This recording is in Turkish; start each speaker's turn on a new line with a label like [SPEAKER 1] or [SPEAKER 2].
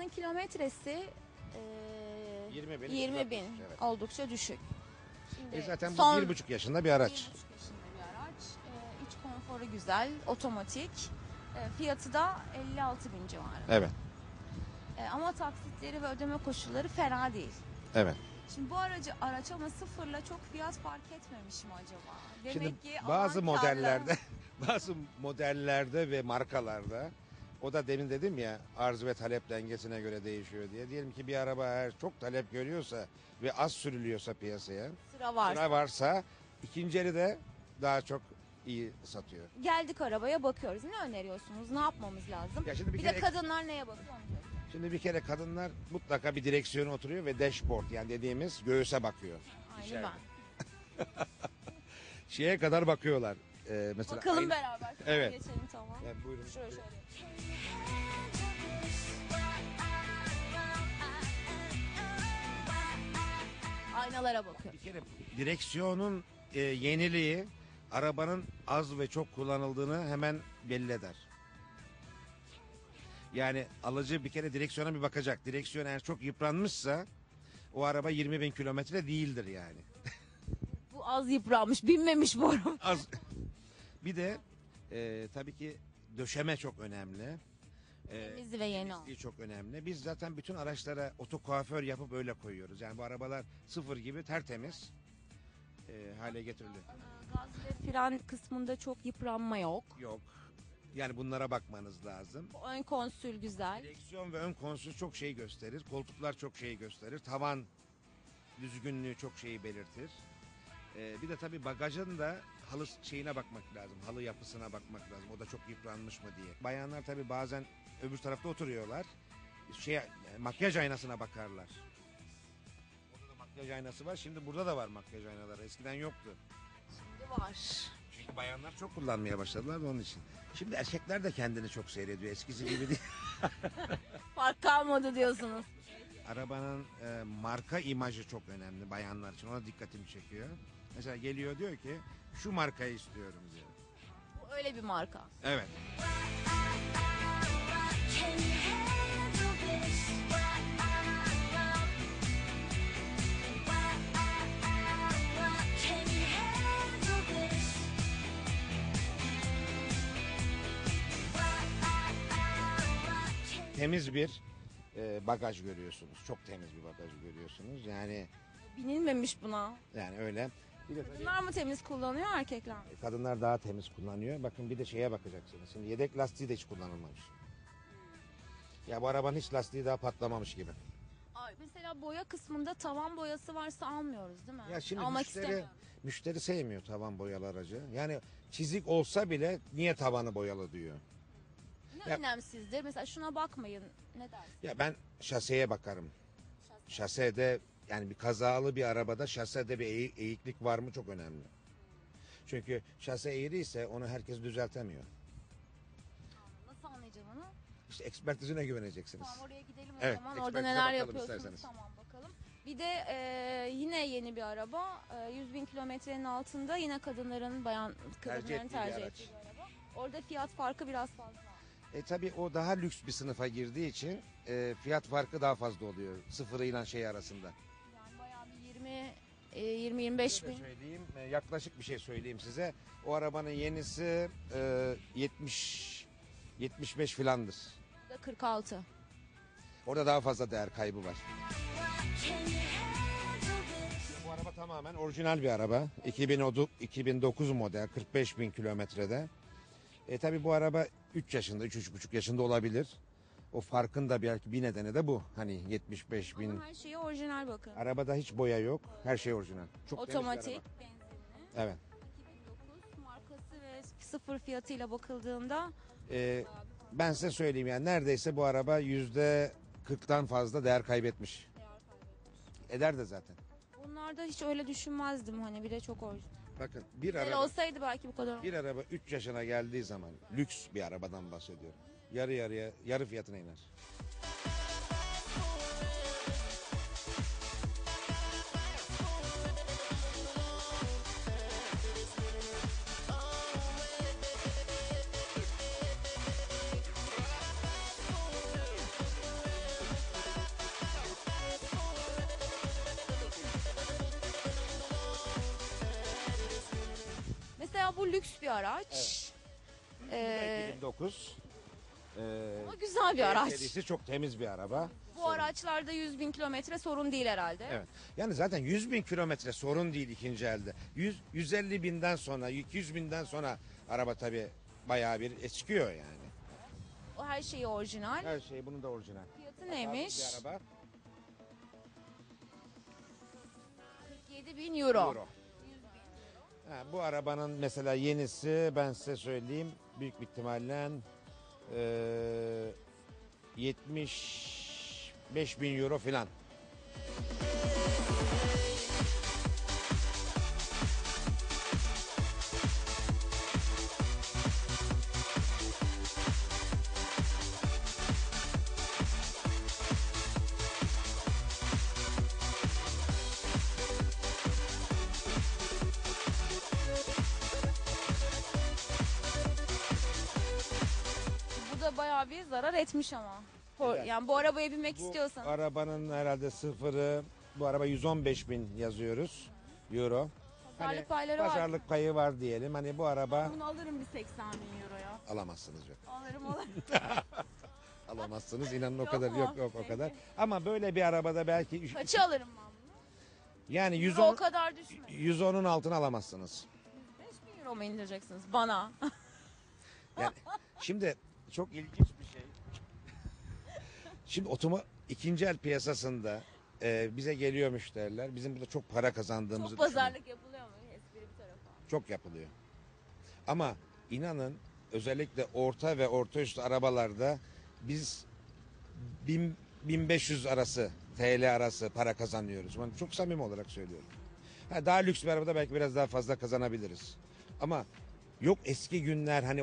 [SPEAKER 1] arabanın kilometresi e,
[SPEAKER 2] 20 bin,
[SPEAKER 1] 20 bin.
[SPEAKER 2] evet.
[SPEAKER 1] Oldukça düşük. Şimdi
[SPEAKER 2] E zaten bu
[SPEAKER 1] son
[SPEAKER 2] bir buçuk yaşında bir araç.
[SPEAKER 1] 1,5 yaşında bir araç. E, iç konforu güzel, otomatik. E, fiyatı da 56 bin civarı.
[SPEAKER 2] Evet,
[SPEAKER 1] E, ama taksitleri ve ödeme koşulları fena değil.
[SPEAKER 2] evet.
[SPEAKER 1] Şimdi bu aracı araç ama sıfırla çok fiyat fark etmemiş mi acaba? Demek
[SPEAKER 2] Şimdi
[SPEAKER 1] ki
[SPEAKER 2] bazı
[SPEAKER 1] karlı.
[SPEAKER 2] modellerde, bazı modellerde ve markalarda o da demin dedim ya arz ve talep dengesine göre değişiyor diye. Diyelim ki bir araba eğer çok talep görüyorsa ve az sürülüyorsa piyasaya,
[SPEAKER 1] sıra var.
[SPEAKER 2] sıra varsa ikinci eli de daha çok iyi satıyor.
[SPEAKER 1] Geldik arabaya bakıyoruz. Ne öneriyorsunuz? Ne yapmamız lazım?
[SPEAKER 2] Ya şimdi bir
[SPEAKER 1] bir
[SPEAKER 2] kere-
[SPEAKER 1] de kadınlar neye bakıyor? onu.
[SPEAKER 2] Şimdi bir kere kadınlar mutlaka bir direksiyona oturuyor ve dashboard yani dediğimiz göğüse bakıyor.
[SPEAKER 1] Aynı
[SPEAKER 2] İçeride.
[SPEAKER 1] ben.
[SPEAKER 2] Şeye kadar bakıyorlar. Ee, mesela
[SPEAKER 1] Bakalım
[SPEAKER 2] aynı-
[SPEAKER 1] beraber.
[SPEAKER 2] Evet.
[SPEAKER 1] Geçelim tamam.
[SPEAKER 2] Ya buyurun.
[SPEAKER 1] Şöyle şöyle. Aynalara bakıyor.
[SPEAKER 2] Bir kere direksiyonun e, yeniliği arabanın az ve çok kullanıldığını hemen belli eder. Yani alıcı bir kere direksiyona bir bakacak. Direksiyon eğer çok yıpranmışsa o araba 20 bin kilometre değildir yani.
[SPEAKER 1] Bu az yıpranmış, binmemiş bu araba.
[SPEAKER 2] Az. Bir de e, tabii ki döşeme çok önemli. E,
[SPEAKER 1] Temizli ve yeni
[SPEAKER 2] temizliği çok önemli. Biz zaten bütün araçlara oto kuaför yapıp öyle koyuyoruz. Yani bu arabalar sıfır gibi tertemiz e, hale getirildi.
[SPEAKER 1] Gaz ve fren kısmında çok yıpranma yok.
[SPEAKER 2] Yok. Yani bunlara bakmanız lazım.
[SPEAKER 1] Ön konsül güzel.
[SPEAKER 2] Direksiyon ve ön konsol çok şey gösterir. Koltuklar çok şey gösterir. Tavan düzgünlüğü çok şeyi belirtir. Ee, bir de tabii bagajın da halı şeyine bakmak lazım. Halı yapısına bakmak lazım. O da çok yıpranmış mı diye. Bayanlar tabii bazen öbür tarafta oturuyorlar. Şey e, makyaj aynasına bakarlar. Orada da makyaj aynası var. Şimdi burada da var makyaj aynaları. Eskiden yoktu.
[SPEAKER 1] Şimdi var.
[SPEAKER 2] Çünkü bayanlar çok kullanmaya başladılar da onun için. Şimdi erkekler de kendini çok seyrediyor. Eskisi gibi değil.
[SPEAKER 1] Fark kalmadı diyorsunuz.
[SPEAKER 2] Arabanın e, marka imajı çok önemli bayanlar için. Ona dikkatimi çekiyor. Mesela geliyor diyor ki şu markayı istiyorum diyor.
[SPEAKER 1] Bu öyle bir marka.
[SPEAKER 2] Evet. Temiz bir e, bagaj görüyorsunuz. Çok temiz bir bagaj görüyorsunuz. Yani
[SPEAKER 1] Binilmemiş buna.
[SPEAKER 2] yani öyle. Bir de tabii
[SPEAKER 1] Bunlar mı temiz kullanıyor erkekler mi?
[SPEAKER 2] kadınlar daha temiz kullanıyor. Bakın bir de şeye bakacaksınız. Şimdi yedek lastiği de hiç kullanılmamış. Ya bu arabanın hiç lastiği daha patlamamış gibi.
[SPEAKER 1] Ay, mesela boya kısmında tavan boyası varsa almıyoruz değil mi?
[SPEAKER 2] Ya şimdi
[SPEAKER 1] Almak
[SPEAKER 2] müşteri
[SPEAKER 1] istemiyorum.
[SPEAKER 2] müşteri sevmiyor tavan boyalı aracı. Yani çizik olsa bile niye tavanı boyalı diyor.
[SPEAKER 1] Ne
[SPEAKER 2] Ya-
[SPEAKER 1] önemsizdir? Mesela şuna bakmayın. Ne dersin?
[SPEAKER 2] Ya ben şaseye bakarım. Şasede yani bir kazalı bir arabada şasede bir eği- eğiklik var mı çok önemli. Çünkü şase eğriyse onu herkes düzeltemiyor.
[SPEAKER 1] Nasıl anlayacağım onu?
[SPEAKER 2] İşte ekspertizine güveneceksiniz.
[SPEAKER 1] Tamam oraya gidelim o
[SPEAKER 2] Evet,
[SPEAKER 1] zaman. Orada neler yapıyorsunuz?
[SPEAKER 2] isterseniz.
[SPEAKER 1] Tamam bakalım. Bir de e, yine yeni bir araba. E, 100 bin kilometrenin altında yine kadınların bayan kadınların
[SPEAKER 2] ettiği bir
[SPEAKER 1] tercih
[SPEAKER 2] araç.
[SPEAKER 1] ettiği bir araba. Orada fiyat farkı biraz fazla.
[SPEAKER 2] E tabi o daha lüks bir sınıfa girdiği için e, fiyat farkı daha fazla oluyor sıfırıyla şey arasında.
[SPEAKER 1] E, 20-25
[SPEAKER 2] Şöyle
[SPEAKER 1] bin.
[SPEAKER 2] söyleyeyim, e, yaklaşık bir şey söyleyeyim size. O arabanın yenisi e, 70 75 filandır.
[SPEAKER 1] da 46.
[SPEAKER 2] Orada daha fazla değer kaybı var. Bu araba tamamen orijinal bir araba. 2009, 2009 model 45 bin kilometrede. E tabi bu araba 3 yaşında, 3-3,5 yaşında olabilir. O farkın da belki bir nedeni de bu. Hani 75 bin.
[SPEAKER 1] Ama her şeyi orijinal bakın.
[SPEAKER 2] Arabada hiç boya yok. Her şey orijinal. Çok temiz bir
[SPEAKER 1] Otomatik,
[SPEAKER 2] araba.
[SPEAKER 1] benzinli.
[SPEAKER 2] Evet.
[SPEAKER 1] 2009 markası ve sıfır fiyatıyla bakıldığında
[SPEAKER 2] E, ben size söyleyeyim yani neredeyse bu araba yüzde 40'tan fazla değer kaybetmiş.
[SPEAKER 1] değer kaybetmiş.
[SPEAKER 2] Eder de zaten.
[SPEAKER 1] Bunlarda hiç öyle düşünmezdim hani bir de çok orijinal.
[SPEAKER 2] Bakın bir
[SPEAKER 1] Güzel
[SPEAKER 2] araba
[SPEAKER 1] olsaydı belki bu kadar.
[SPEAKER 2] bir araba 3 yaşına geldiği zaman lüks bir arabadan bahsediyorum yarı yarıya yarı fiyatına iner.
[SPEAKER 1] Mesela bu lüks bir araç.
[SPEAKER 2] Evet.
[SPEAKER 1] Ee,
[SPEAKER 2] 2009 ee,
[SPEAKER 1] ama güzel bir araç.
[SPEAKER 2] serisi çok temiz bir araba.
[SPEAKER 1] Bu araçlarda 100 bin kilometre sorun değil herhalde.
[SPEAKER 2] Evet. Yani zaten 100 bin kilometre sorun değil ikinci elde. 100, 150 binden sonra, 200 binden sonra araba tabii bayağı bir eskiyor yani.
[SPEAKER 1] O her şeyi orijinal.
[SPEAKER 2] Her şey bunun da orijinal.
[SPEAKER 1] Fiyatı neymiş?
[SPEAKER 2] Bir araba.
[SPEAKER 1] 47 bin euro.
[SPEAKER 2] Euro. Ha, bu arabanın mesela yenisi ben size söyleyeyim büyük bir ihtimalle eee 75 bin euro filan.
[SPEAKER 1] Bayağı bir zarar etmiş ama.
[SPEAKER 2] Evet.
[SPEAKER 1] Yani bu arabaya binmek
[SPEAKER 2] Bu
[SPEAKER 1] istiyorsan.
[SPEAKER 2] arabanın herhalde sıfırı bu araba 115 bin yazıyoruz euro.
[SPEAKER 1] Pazarlık payları var.
[SPEAKER 2] Pazarlık payı var diyelim. Hani bu araba
[SPEAKER 1] Bunu alırım bir 80 bin euroya.
[SPEAKER 2] alamazsınız yok.
[SPEAKER 1] Alırım alırım.
[SPEAKER 2] Alamazsınız inanın o
[SPEAKER 1] Yok
[SPEAKER 2] kadar
[SPEAKER 1] mu?
[SPEAKER 2] yok yok o
[SPEAKER 1] Peki.
[SPEAKER 2] kadar. Ama böyle bir arabada belki üç-
[SPEAKER 1] alırım ben bunu?
[SPEAKER 2] yani
[SPEAKER 1] Euro
[SPEAKER 2] 110
[SPEAKER 1] o kadar düşme.
[SPEAKER 2] 110'un altına alamazsınız.
[SPEAKER 1] 5 bin euro mu indireceksiniz bana?
[SPEAKER 2] Yani şimdi çok ilginç bir şey. Şimdi otomo ikinci el piyasasında e, bize geliyor müşteriler. Bizim burada çok para kazandığımızı
[SPEAKER 1] Çok pazarlık yapılıyor mu? Espri bir tarafa.
[SPEAKER 2] Çok yapılıyor. Ama inanın özellikle orta ve orta üstü arabalarda biz 1000 1500 arası TL arası para kazanıyoruz. Ben çok samimi olarak söylüyorum. Ha, daha lüks bir arabada belki biraz daha fazla kazanabiliriz. Ama yok eski günler hani